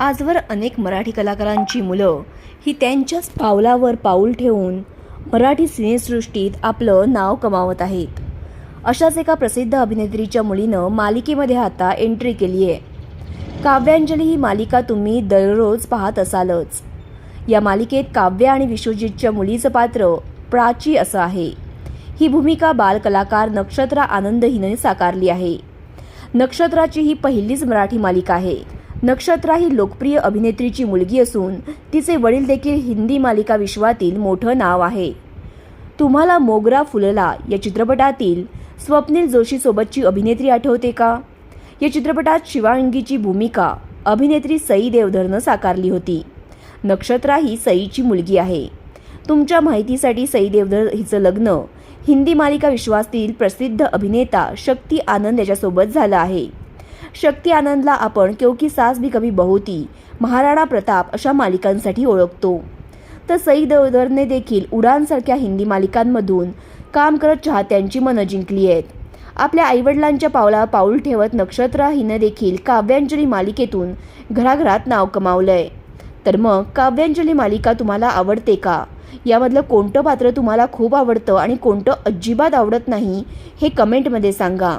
आजवर अनेक मराठी कलाकारांची मुलं ही त्यांच्याच पावलावर पाऊल ठेवून मराठी सिनेसृष्टीत आपलं नाव कमावत आहेत. अशाच एका प्रसिद्ध अभिनेत्रीच्या मुलीनं मालिकेमध्ये आता एंट्री केली आहे काव्यांजली ही मालिका तुम्ही दररोज पाहत असालच. या मालिकेत काव्य आणि विश्वजितच्या मुलीचं पात्र प्राची असं आहे. ही भूमिका बालकलाकार नक्षत्रा आनंद हिने साकारली आहे. नक्षत्राची ही पहिलीच मराठी मालिका आहे. नक्षत्रा ही लोकप्रिय अभिनेत्रीची मुलगी असून तिचे वडील देखील हिंदी मालिका विश्वातील मोठं नाव आहे. तुम्हाला मोगरा फुलला या चित्रपटातील स्वप्नील जोशीसोबतची अभिनेत्री आठवते का? या चित्रपटात शिवांगीची भूमिका अभिनेत्री सई देवधरनं साकारली होती. नक्षत्रा ही सईची मुलगी आहे. तुमच्या माहितीसाठी सई देवधर हिचं लग्न हिंदी मालिका विश्वातील प्रसिद्ध अभिनेता शक्ती आनंद याच्यासोबत झालं आहे. शक्ती आनंदला आपण क्योंकी सास भी कभी बहुती महाराणा प्रताप अशा मालिकांसाठी ओळखतो. तर सई देवधरने देखील उडानसारख्या हिंदी मालिकांमधून काम करत चाहत्यांची मनं जिंकली आहेत. आपल्या आईवडिलांच्या पावला पाऊल ठेवत नक्षत्रा हिनं देखील काव्यांजली मालिकेतून घराघरात नाव कमावलंय. तर मग काव्यांजली मालिका तुम्हाला आवडते का? यामधलं कोणतं पात्र तुम्हाला खूप आवडतं आणि कोणतं अजिबात आवडत नाही हे कमेंटमध्ये सांगा.